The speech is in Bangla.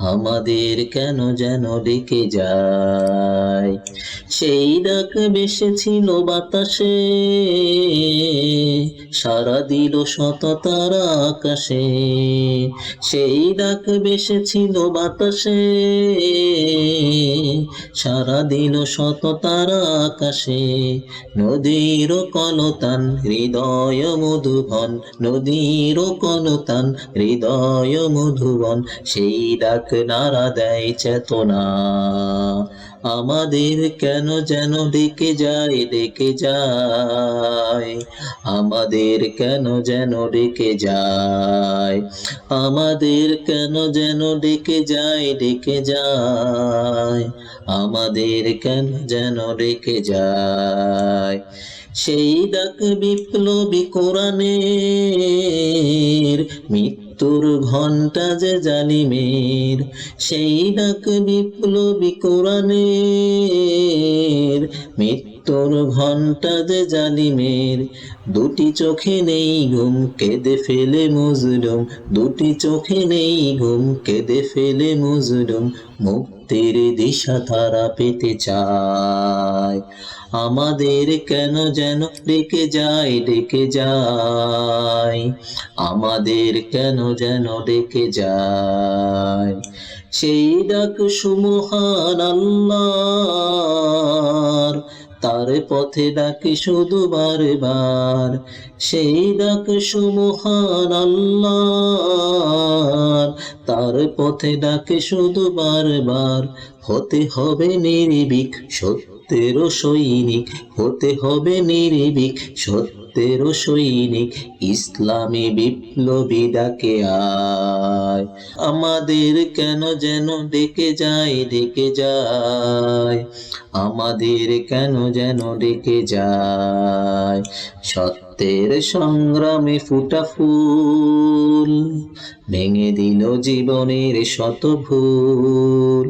আমাদের কেন যেন ডেকে যায়? সেই ডাক বেসেছিল বাতাসে, সারা দিল শত তারা আকাশে। সেই ডাক বেসেছিল বাতাসে, সারা দিল শত তারা আকাশে। নদীর কলতান, হৃদয় মধুবন। নদীর কলতান, হৃদয় মধুবন। সেই ডাক নারা দেয় চেতনা। আমাদের কেন যেন ডেকে যায় ডেকে যায়? আমাদের কেন যেন ডেকে যায়? আমাদের কেন যেন ডেকে যায় ডেকে যায়? আমাদের কেন যেন ডেকে যায়? সেই ডাক বিপ্লবী কোরআনের মৃত্যুর ঘণ্টা যে জালিমের সেই ডাক বিপ্লবী কোরআনের। মৃত্যুর ঘণ্টা যে জালিমের দুটি চোখে নেই ঘুম, কেঁদে ফেলে মজলুম। দুটি চোখে নেই ঘুম, কেঁদে ফেলে মজলুম। মুক্তির দিশা তারা পেতে চায়। আমাদের কেন যেন ডেকে যায় ডেকে যায়? আমাদের কেন যেন ডেকে যায়? সেই ডাক সুমহান আল্লাহর তার পথে ডাকে শুধু বারবার, সেই ডাক সুমহান আল্লাহ। তার পথে ডাকে শুধু বারবার, হতে হবে নির্ভীক সত্যের সৈনিক হতে হবে নির্ভীক সত্যের সৈনিক, ইসলামী বিপ্লবী ডাকে আয়। আমাদের কেন যেন ডেকে যায় ডেকে যায়? আমাদের কেন যেন ডেকে যায়? সত্যের সংগ্রামে ফুটা ফুল, ভেঙে দিল জীবনের শত ভুল।